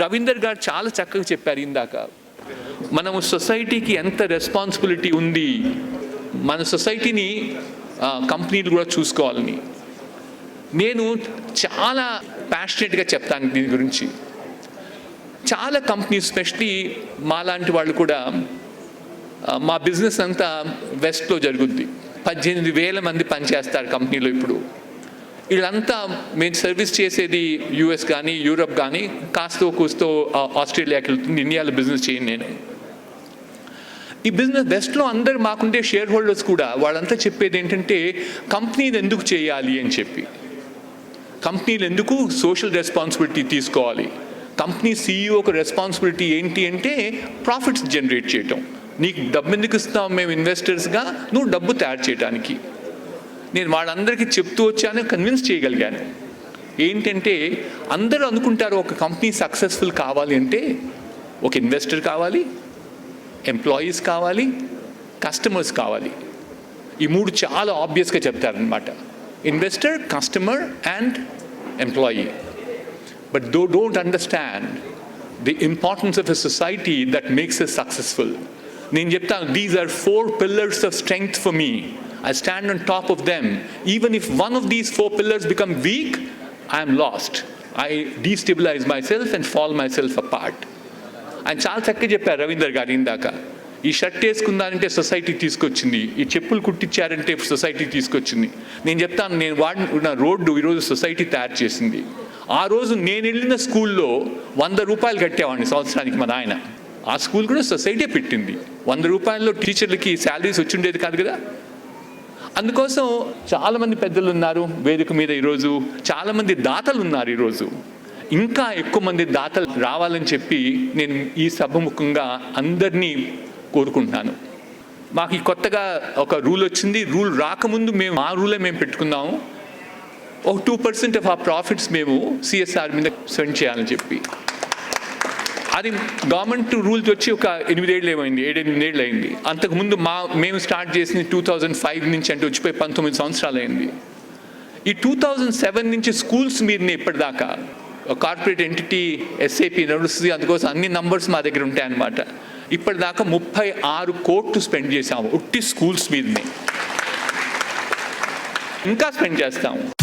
రవీందర్ గారు చాలా చక్కగా చెప్పారు ఇందాక. మనము సొసైటీకి ఎంత రెస్పాన్సిబిలిటీ ఉంది మన సొసైటీని కంపెనీలు కూడా చూసుకోవాలని. నేను చాలా ప్యాషనెట్గా చెప్తాను దీని గురించి. చాలా కంపెనీస్ స్పెషలీ మాలాంటి వాళ్ళు కూడా మా బిజినెస్ అంతా వెస్ట్లో జరుగుద్ది. పద్దెనిమిది వేల మంది పనిచేస్తారు కంపెనీలో ఇప్పుడు. వీళ్ళంతా మేము సర్వీస్ చేసేది యూఎస్ కానీ యూరప్ కానీ కాస్తో కూస్తో ఆస్ట్రేలియాకి వెళ్తుంది ఇండియాలో బిజినెస్ చేయను నేను. ఈ బిజినెస్ బెస్ట్లో అందరు మాకుండే షేర్ హోల్డర్స్ కూడా వాళ్ళంతా చెప్పేది ఏంటంటే కంపెనీలు ఎందుకు చేయాలి? అని చెప్పి. కంపెనీలు ఎందుకు సోషల్ రెస్పాన్సిబిలిటీ తీసుకోవాలి? కంపెనీ సీఈఓకి రెస్పాన్సిబిలిటీ ఏంటి అంటే ప్రాఫిట్స్ జనరేట్ చేయటం. నీకు డబ్బు ఎందుకు ఇస్తాం మేము ఇన్వెస్టర్స్గా నువ్వు డబ్బు తయారు చేయడానికి నేను వాళ్ళందరికీ చెప్తూ వచ్చాను కన్విన్స్ చేయగలిగాను. ఏంటంటే అందరూ అనుకుంటారు ఒక కంపెనీ సక్సెస్ఫుల్ కావాలి అంటే ఒక ఇన్వెస్టర్ కావాలి ఎంప్లాయీస్ కావాలి కస్టమర్స్ కావాలి. ఈ మూడు చాలా ఆబ్వియస్గా చెప్తారనమాట investor customer and employee but though don't understand the importance of a society that makes a successful నేను చెప్తాను these are four pillars of strength for me I stand on top of them. Even if one of these four pillars become weak I lost I I myself and fall myself apart ఆయన చాలా చక్కగా చెప్పారు రవీందర్ గారు ఇందాక. ఈ shirt వేసుకుందానంటే society తీసుకొచ్చింది. ఈ చెప్పులు కుట్టించారంటే సొసైటీ తీసుకొచ్చింది. నేను చెప్తాను నేను వాడిన రోడ్డు ఈరోజు సొసైటీ తయారు చేసింది. ఆ రోజు నేను వెళ్ళిన స్కూల్లో వంద రూపాయలు కట్టేవాడిని సంవత్సరానికి మా నాయన. ఆ స్కూల్ కూడా సొసైటీ పెట్టింది. వంద రూపాయల్లో టీచర్లకి శాలరీస్ వచ్చిండేది కాదు కదా? అందుకోసం చాలామంది పెద్దలు ఉన్నారు వేదిక మీద ఈరోజు. చాలామంది దాతలు ఉన్నారు ఈరోజు. ఇంకా ఎక్కువ మంది దాతలు రావాలని చెప్పి నేను ఈ సభముఖంగా అందరినీ కోరుకుంటున్నాను. మాకు ఈ కొత్తగా ఒక రూల్ వచ్చింది. రూల్ రాకముందు మేము ఆ రూలే మేము పెట్టుకున్నాము. ఒక టూ పర్సెంట్ ఆఫ్ ఆ ప్రాఫిట్స్ మేము సిఎస్ఆర్ మీద స్పెండ్ చేయాలని చెప్పి. అది గవర్నమెంట్ రూల్స్ వచ్చి ఒక ఎనిమిదేళ్ళు ఏమైంది? ఏడెనిమిదేళ్ళు అయింది. అంతకుముందు మా మేము స్టార్ట్ చేసింది టూ థౌజండ్ ఫైవ్ నుంచి అంటే వచ్చిపోయి పంతొమ్మిది సంవత్సరాలు అయింది. ఈ టూ థౌజండ్ సెవెన్ నుంచి స్కూల్స్ మీదనే ఇప్పటిదాకా కార్పొరేట్ ఎంటిటీ ఎస్ఏపి నడుస్తుంది. అందుకోసం అన్ని నంబర్స్ మా దగ్గర ఉంటాయి అన్నమాట ఇప్పటిదాకా ముప్పై ఆరు కోట్లు స్పెండ్ చేసాము ఉట్టి స్కూల్స్ మీదనే. ఇంకా స్పెండ్ చేస్తాము.